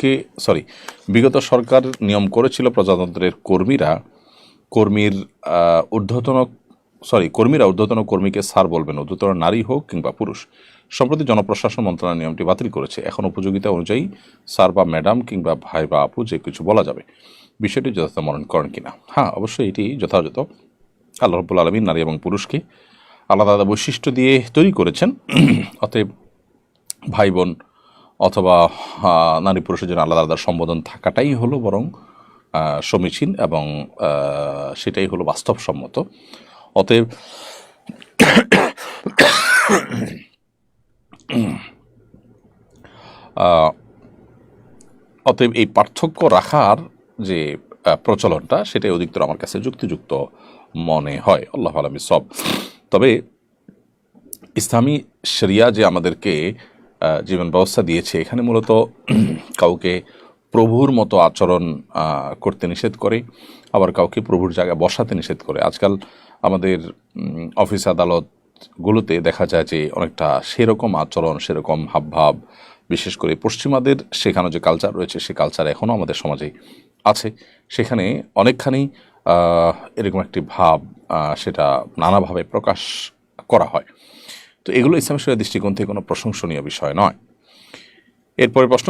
যুগকে sorry বিগত সরকার নিয়ম করেছিল প্রজাতন্ত্রের কর্মীরা কর্মীর ঊর্ধ্বতন সরি কর্মীরা ঊর্ধ্বতন কর্মীকে স্যার বলবেন, ঊর্ধ্বতন নারী হোক কিংবা পুরুষ। সম্প্রতি জনপ্রশাসন মন্ত্রণালয় নিয়মটি বাতিল করেছে। এখন উপযোগিতা অনুযায়ী স্যার বা ম্যাডাম কিংবা ভাই বা আপু যে কিছু বলা যাবে, বিষয়টি যথাযথ মনন করেন কিনা। হ্যাঁ অবশ্যই এটি যথাযথ। আল্লাহ রব্বুল আলমী নারী এবং পুরুষকে আলাদা আলাদা বৈশিষ্ট্য দিয়ে তৈরি করেছেন। অতএব ভাই বোন অথবা নারী পুরুষের জন্য আলাদা আলাদা সম্বোধন থাকাটাই হলো বরং সমীচীন এবং সেটাই হলো বাস্তবসম্মত। অতএব অতএব এই পার্থক্য রাখার যে প্রচলনটা সেটাই অধিকতর আমার কাছে যুক্তিযুক্ত মনে হয়। আল্লাহ আলমী সব। তবে ইসলামী শরিয়া যে আমাদেরকে জীবন ব্যবস্থা দিয়েছে, এখানে মূলত কাউকে প্রভুর মতো আচরণ করতে নিষেধ করে, আবার কাউকে প্রভুর জায়গায় বসাতে নিষেধ করে। আজকাল আমাদের অফিস আদালতগুলোতে দেখা যায় যে অনেকটা সেরকম আচরণ, সেরকম হাবভাব, বিশেষ করে পশ্চিমাদের সেখানে যে কালচার রয়েছে, সে কালচার এখনও আমাদের সমাজে আছে। সেখানে অনেকখানি এরকম একটি ভাব সেটা নানাভাবে প্রকাশ করা হয়। তো এগুলো ইসলামের দৃষ্টিকোণ থেকে কোনো প্রশংসনীয় বিষয় নয়। এরপরে প্রশ্ন